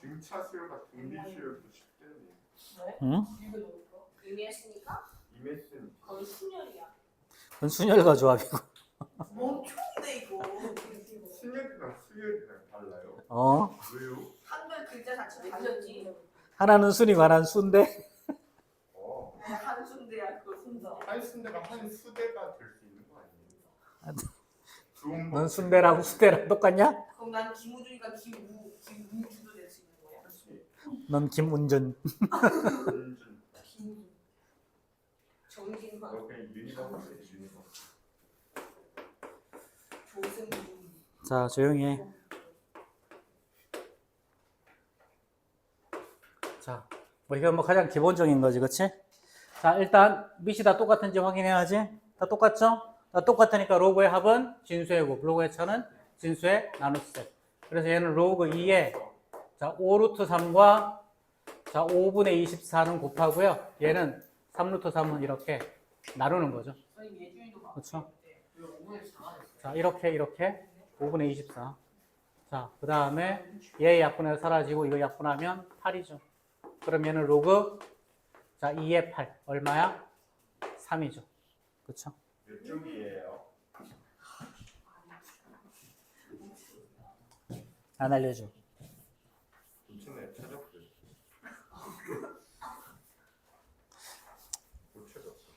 등차 수열과 등비 수열도 쉽대네. 왜? 응? 이거 넣을까? 이미 했으니까 이메슨 거의 순열이야. 그건 순열과 조합이고. 멍청이네 이거. 순열이랑 수열이랑 달라요. 어? 왜요? 한글 글자 자체가 다르지. 하나는 순이고 하나는 순대. 어. 한순대야 그 순서. 한 순대가 한 수대가 될 수 있는 거 아니에요? 좋은 넌 순대랑 수대랑 똑같냐? 그럼 난 김우준이가 김우 김우주도 될 수 있는. 넌. 정진환, 유니버스. 조승우. 자 조용히 해. 자, 뭐 이건 뭐 가장 기본적인 거지, 그렇지? 자, 일단 밑이 다 똑같은지 확인해야지. 다 똑같죠? 다 똑같으니까 로그의 합은 진수의 곱, 로그의 차는 진수의 나눗셈. 그래서 얘는 로그 2에 자, 5루트 3과 자, 5분의 24는 곱하고요. 얘는 3루트 3은 이렇게 나누는 거죠. 그렇죠? 자, 이렇게 이렇게 5분의 24. 자, 그 다음에 얘 약분해서 사라지고 이거 약분하면 8이죠. 그러면은 로그 자 2의 8 얼마야? 3이죠. 그쵸? 몇 쪽이에요? 안 알려줘. 인터넷 찾았어요. 못 찾았어.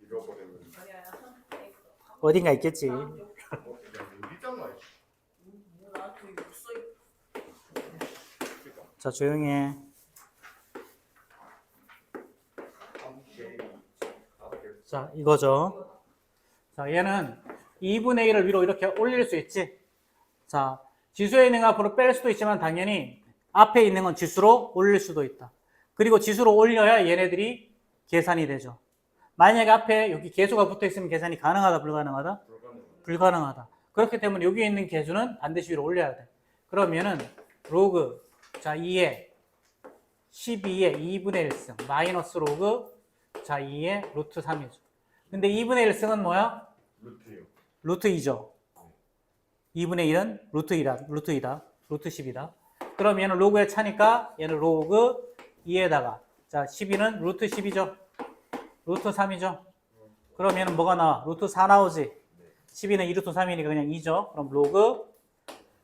잃어버리면 아니야. 어딘가 있겠지. 자, 조용히 해. 자, 이거죠. 자, 얘는 2분의 1을 위로 이렇게 올릴 수 있지. 자, 지수에 있는 거 앞으로 뺄 수도 있지만 당연히 앞에 있는 건 지수로 올릴 수도 있다. 그리고 지수로 올려야 얘네들이 계산이 되죠. 만약에 앞에 여기 개수가 붙어 있으면 계산이 가능하다, 불가능하다? 불가능. 불가능하다. 그렇기 때문에 여기 있는 개수는 반드시 위로 올려야 돼. 그러면은 로그 자 2에 12의 2분의 1승 마이너스 로그 자 2의 루트 3이죠. 근데 2분의 1승은 뭐야? 루트요. 루트 2죠. 2분의 1은 루트 2다. 루트 2다. 루트 10이다. 그럼 얘는 로그에 차니까 얘는 로그 2에다가 자 12는 루트 10이죠. 루트 3이죠. 그럼 얘는 뭐가 나와? 루트 4 나오지. 12는 2루트 3이니까 그냥 2죠. 그럼 로그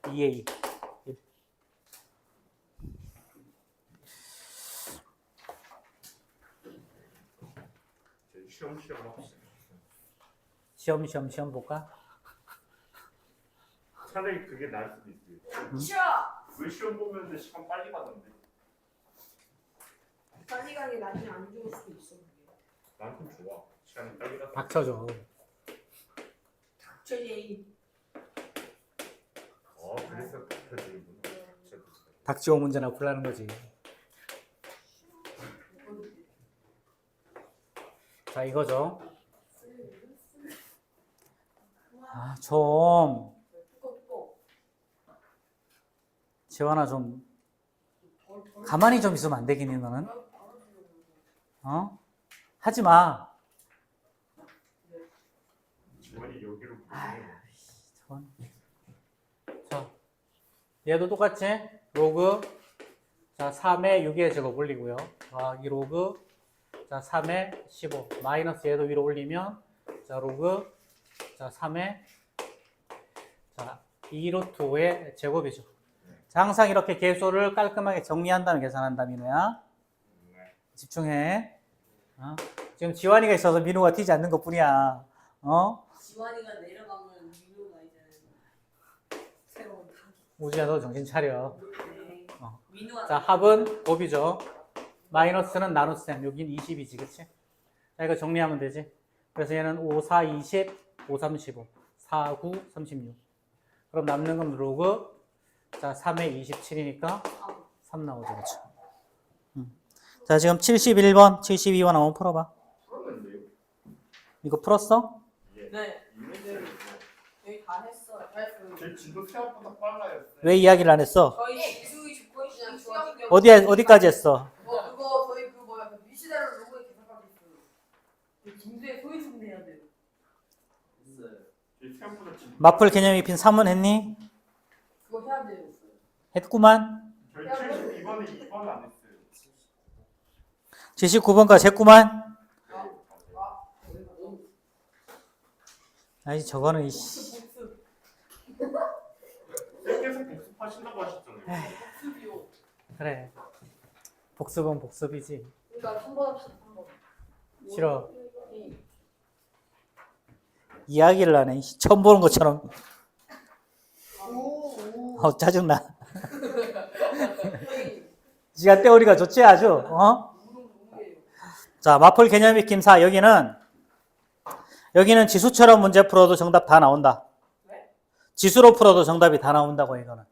2의 2. 제 시험 시험 합시다. 시험 시험 시험 볼까? 차라리 그게 나을 수도 있어요. 차! 왜 시험 보면 시간 빨리 가던데? 빨리 가게 나중에 안 죽을 수도 있어. 난좀 좋아. 시간이 빨리 가서. 닥쳐줘. 최재희. 어, 그래서. 닥쳐지는. 닥치고 문제나 풀라는 거지. 자 이거죠. 아, 좀. 지원아 좀 가만히 좀 있으면 안 되겠니 너는? 어? 하지 마. 자, 얘도 똑같이 로그 자 3에 6의 제곱 올리고요. 더하기 로그 자 3에 15 마이너스 얘도 위로 올리면 자 로그 자 3에 자 2루트 5의 제곱이죠. 자, 항상 이렇게 개수를 깔끔하게 정리한 다음에 계산한다 민우야. 네. 집중해. 어? 지금 지환이가 있어서 민우가 튀지 않는 것 뿐이야. 어? 지환이가 내려가면 민우가 이제 새로운. 우지야 너 정신 차려. 네. 어. 자, 합은 곱이죠. 마이너스는 나눗셈. 여긴 20이지, 그치? 자, 이거 정리하면 되지. 그래서 얘는 5, 4, 20, 5, 3, 15, 4, 9, 36. 그럼 남는 건 로그, 자, 3에 27이니까 3 나오죠, 그쵸? 음. 자, 지금 71번, 72번 한번 풀어봐. 풀었는데요? 이거 풀었어? 예. 네. 이메일. 여기 다 했어요. 다 했어요. 제 진도 생각보다 빨라요. 왜 이야기를 안 했어? 저희 지수의 조건이 그냥 좋아진 게 어디, 어디까지 했어? 뭐 그거 저희 그 뭐야 그 미시대로 로고에 계산하고 있어요. 그 김수의 소위 좀 내야 돼요. 제 생각보다 진도 마플 개념 입힌 3은 했니? 그거 해야 돼요. 했구만. 저희 72번에 2번 안 했어요. 79번까지 했구만. 네, 맞아요. 아니 저거는 이씨. 그래. 복습은 복습이지. 3번 합시다. 3번. 싫어. 이. 이야기를 하네. 처음 보는 것처럼. 오. 어 짜증나. 이. 지가 때우리가 좋지 아주. 어? 자 마플 개념 익힘사 여기는 여기는 지수처럼 문제 풀어도 정답 다 나온다. 네? 지수로 풀어도 정답이 다 나온다고 이거는.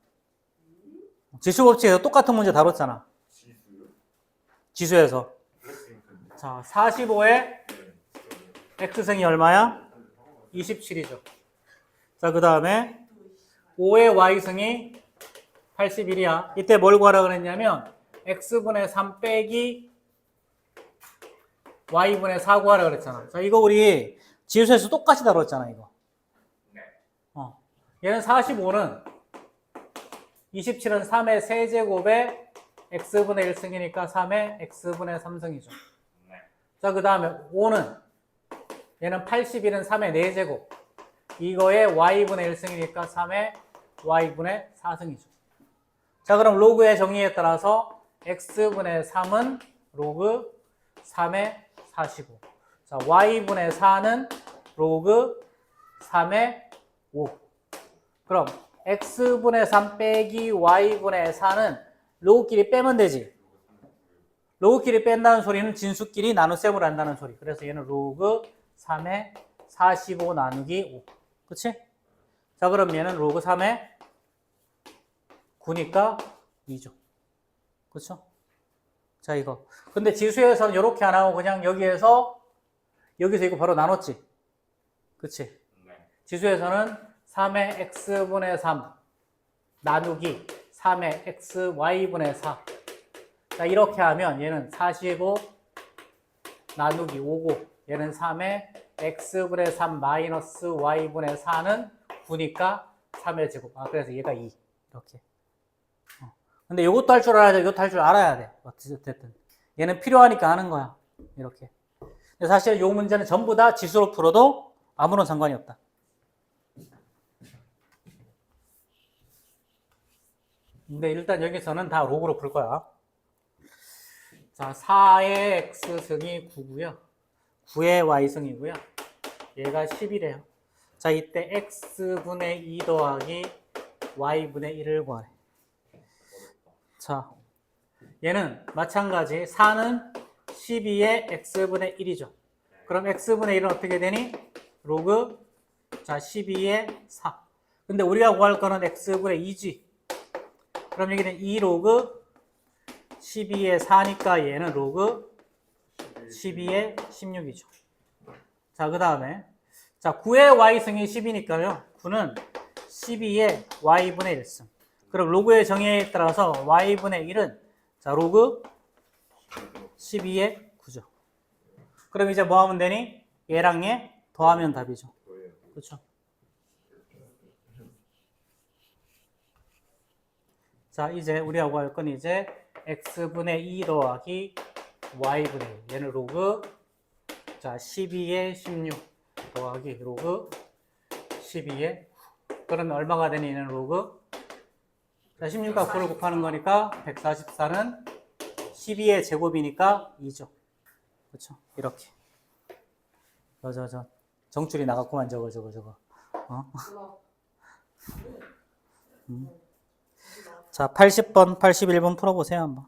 지수 법칙에서 똑같은 문제 다뤘잖아. 지수에서. 자 45에 네. x승이 얼마야? 27이죠. 자, 그 다음에 5의 y승이 81이야. 이때 뭘 구하라 그랬냐면 x분의 3 빼기 y분의 4 구하라 그랬잖아. 자, 이거 우리 지수에서 똑같이 다뤘잖아, 이거. 네. 어. 얘는 45는 27은 3의 세제곱에 x분의 1승이니까 3의 x분의 3승이죠. 네. 자, 그 다음에 5는 얘는 81은 3의 4제곱. 이거에 y분의 1승이니까 3의 y분의 4승이죠. 자, 그럼 로그의 정의에 따라서 x분의 3은 로그 3의 45. 자, y분의 4는 로그 3의 5. 그럼 x분의 3 빼기 y분의 4는 로그끼리 빼면 되지. 로그끼리 뺀다는 소리는 진수끼리 나눗셈을 한다는 소리. 그래서 얘는 로그 3의 45 나누기 5. 그치? 자, 그럼 얘는 로그 3의 9니까 2죠. 그쵸? 자, 이거. 근데 지수에서는 이렇게 안 하고 그냥 여기에서, 여기서 이거 바로 나눴지? 그치? 네. 지수에서는 3의 x분의 3 나누기 3의 xy분의 4. 자, 이렇게 하면 얘는 45 나누기 5고 얘는 3의 x분의 3 마이너스 y분의 4는 9니까 3의 제곱. 아, 그래서 얘가 2. 이렇게. 어. 근데 이것도 할 줄 알아야 돼. 이것도 할 줄 알아야 돼. 어쨌든. 얘는 필요하니까 하는 거야. 이렇게. 근데 사실 이 문제는 전부 다 지수로 풀어도 아무런 상관이 없다. 근데 일단 여기서는 다 로그로 풀 거야. 자, 4의 x승이 9고요. 9의 y승이고요. 얘가 10이래요. 자, 이때 x분의 2 더하기 y분의 1을 구하래. 자, 얘는 마찬가지 4는 12의 x분의 1이죠. 그럼 x분의 1은 어떻게 되니? 로그 자 12의 4. 근데 우리가 구할 거는 x분의 2지. 그럼 여기는 2 로그 12의 4니까 얘는 로그 12의 16이죠. 자, 그 다음에 자 9의 y승이 10이니까요. 9는 12의 y분의 1승. 그럼 로그의 정의에 따라서 y분의 1은 자 로그 12의 9죠. 그럼 이제 뭐 하면 되니? 얘랑 얘 더하면 답이죠. 그렇죠. 자, 이제 우리가 구할 건 이제 x분의 2 더하기 y분의 1. 얘는 로그 자, 12의 16 더하기 로그 12의 9. 그러면 얼마가 되니? 얘는 로그 자, 16과 9를 곱하는 거니까 144는 12의 제곱이니까 2죠. 그렇죠? 이렇게. 저, 저, 저. 정줄이 나갔구만, 저거, 저거, 저거. 어? 그거. 자, 80번, 81번 풀어보세요, 한번.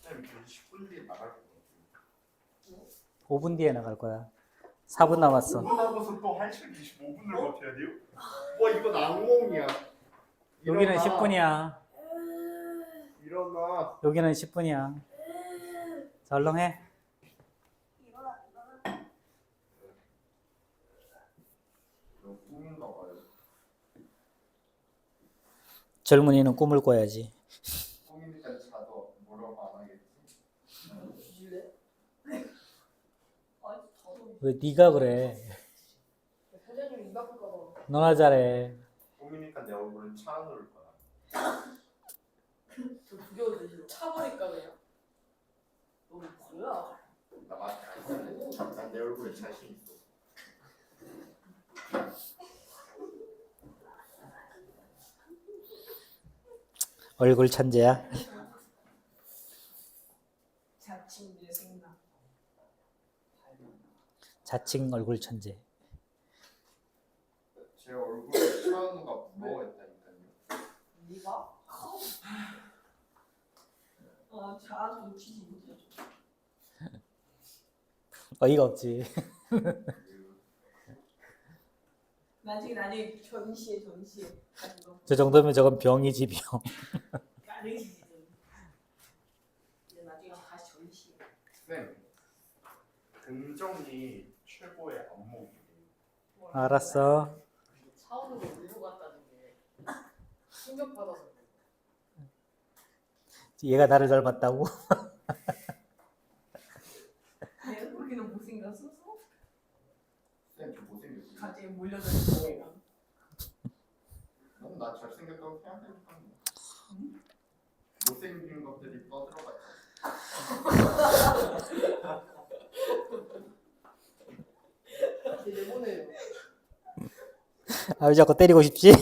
쌤, 저 10분 뒤에 나갈 것 같아요. 5분 뒤에 나갈 거야. 4분 남았어. 5분 남아서 또 1시간 25분을 버텨야 돼요? 와, 이거 악몽이야. 여기는 일어나. 10분이야. 일어나. 여기는 10분이야. 자, 얼른 해. 이거 꿈인가 봐요. 젊은이는 꿈을 꿔야지. 꿈이니까 자도 뭐라고 안 하겠지. 뒤질래? 아니 저도 왜 네가 그래? 사장님 입 아플까 봐. 너나 잘해. 꿈이니까 내 얼굴은 차안올 거야. 저두 개월 되시고 차버릴까 그냥. 너무 뭐야? 나 마스크 안 쓰네. 난내 얼굴에 자신 있어. 얼굴 천재야. 자칭 내 생각. 자칭 얼굴 천재. 제 얼굴에 차은우가 부러워했다니까요. 네가? 아, 자아도 웃기지 못해. 어이가 없지. 그 나중에 나중에 전시에 전시에 저 정도면 저건 병이지 병. 까르기지. 이제 나중에 다시 전시에. 쌤, 금정이 최고의 안목이에요. 알았어. 차원으로 올라갔다는 게 충격받아서. 얘가 나를 닮았다고? 내가 그렇게는 못생겼어? 쌤, 못생겼어요. 갑자기 몰려드는 거야. 너무 나 잘생겼다고 생각하니까. 못생긴 것들이 떠들어갔죠. 이제 내보내요. 아, 왜 자꾸 때리고 싶지?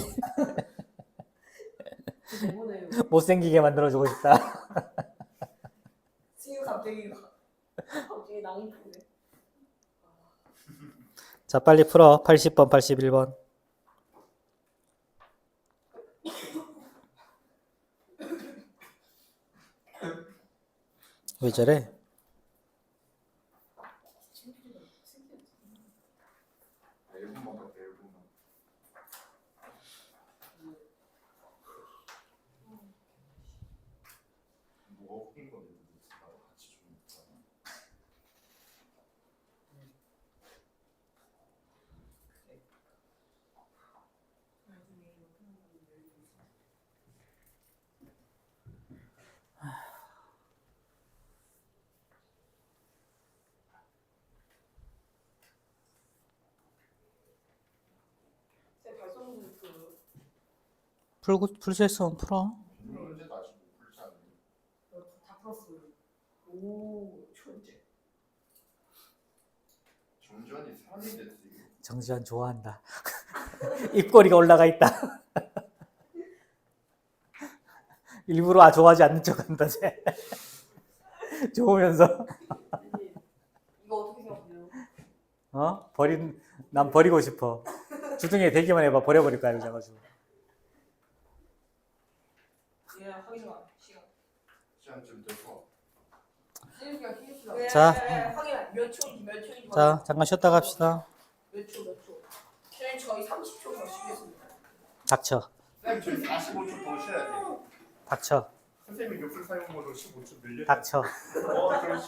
못생기게 만들어주고 싶다. 지금 갑자기 갑자기 낭패네. 자, 빨리 풀어. 80번, 81번. 왜 저래? 아, 1분만 갈게, 1분만. 뭐가 웃긴 건데, 나도 같이 좀 있잖아. 제 발성도 그 수 있으면 풀어. 다 풀었어요. 오 천재. 정전이 3이 됐지. 정지환 좋아한다. 입꼬리가 올라가 있다. 일부러 아 좋아하지 않는 척한다 쟤. 좋으면서? 어 버린 난 버리고 싶어. 주둥이에 대기만 해봐 버려버릴 거야 그래가지고. 시간. 시간쯤 돼서. 자. 확인해 몇 초인지 몇 초인지. 자 잠깐 쉬었다 갑시다. 몇 초 몇 초. 선생님 저희 30초 더 쉬겠습니다. 닥쳐 쌤, 저희 45초 더 쉬어야 돼요. 닥쳐 선생님이 요술 사용으로 15초 늘려. 닥쳐. 어, 저